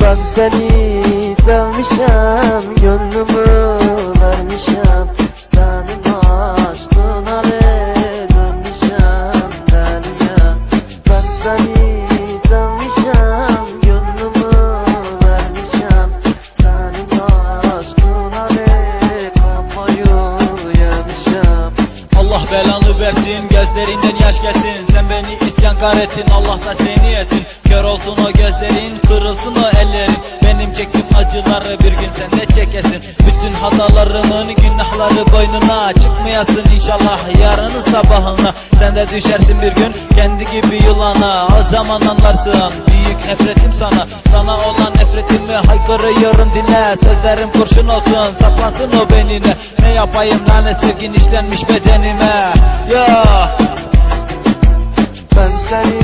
Ben seni sevmişem Gönlümü vermişem Senin aşkına ne dönmüşem deliye Ben seni sevmişem Gönlümü vermişem Senin aşkına ne kafayı yemişem Allah belanı versin gözlerinden yaş gelsin. Sen beni isyankar ettin Allah da seni etsin. Kör olsun o gözlerin kırılsın o ellerin. Benim çektiğim acıları bir gün sen de çekesin. Bütün hatalarımın günahları boynuna Çıkmayasın. İnşallah yarının sabahına Sen de düşersin bir gün. Kendi gibi yılana O zaman anlarsın. Büyük nefretim sana Sana olan nefretimi haykırıyorum dinle Sözlerim kurşun olsun. Saplansın o benine Ne yapayım lanet sevgin işlenmiş bedenime. Ya. Ben seni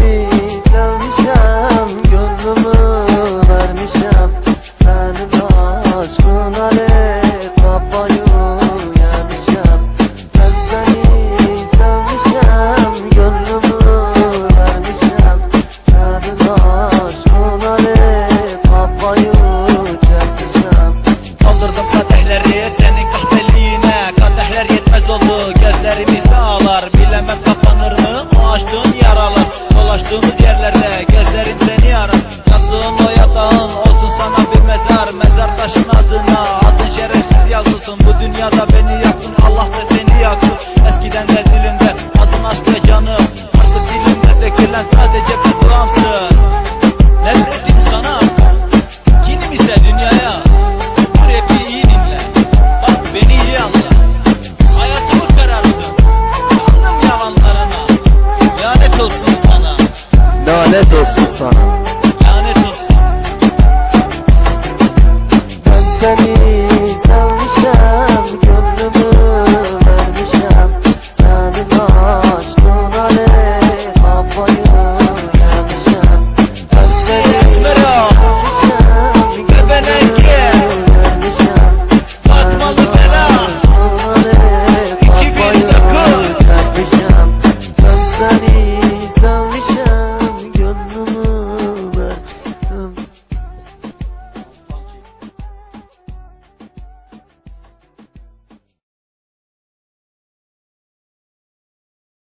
Dolaştığımız yerlerde gözlerim seni arar. Yattığın o yatağın olsun sana bir mezar. Mezar taşın adına adın şerefsiz yazılsın. Bu dünyada beni i sana Lanet olsun